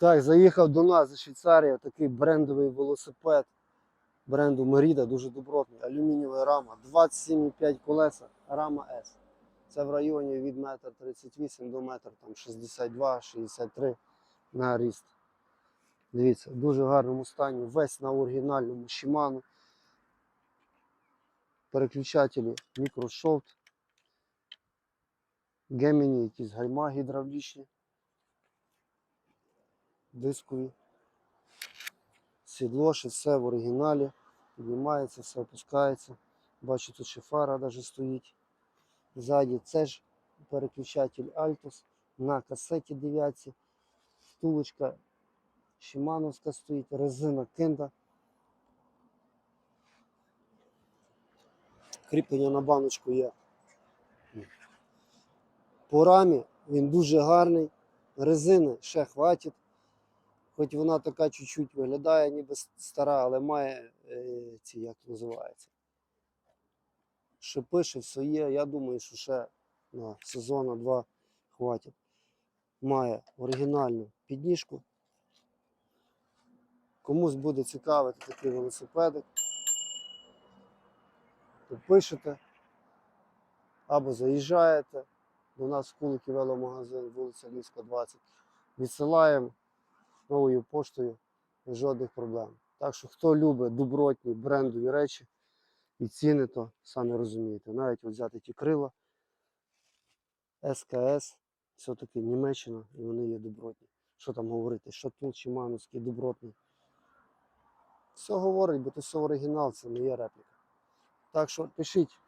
Так, заїхав до нас зі Швейцарії такий брендовий велосипед бренду Merida, дуже добротний, алюмінієва рама, 27,5 колеса, рама S. Це в районі від 1,38 м до 1,62-63 на ріст. Дивіться, в дуже гарному стані, весь на оригінальному Shimano. Переключателі Microsoft, Gemini, якісь гальма гідравлічні дискові. Сідло, все в оригіналі. Піднімається, все опускається. Бачу, тут ще фара навіть стоїть. Ззаді це ж переключатель Altus на касеті 9. Втулочка Шимановська стоїть, резина Кенда. Кріплення на баночку є. По рамі він дуже гарний. Резини ще хватить. Хоч вона така чуть-чуть виглядає, ніби стара, але має е, ці, як називається. Шипи, ще все є. Я думаю, що ще на сезона два хватить. Має оригінальну підніжку. Комусь буде цікавити такий велосипедик. То пишете або заїжджаєте до нас в Кулики веломагазин, вулиця Львівська, 20. Відсилаємо новою поштою жодних проблем. Так що хто любить добротні брендові речі і ціни, то самі розумієте. Навіть от взяти ті крила СКС, все-таки Німеччина, і вони є добротні. Що там говорити? Шатун Чимановський добротний. Все говорить, бо це все оригінал, це не є репліка. Так що пишіть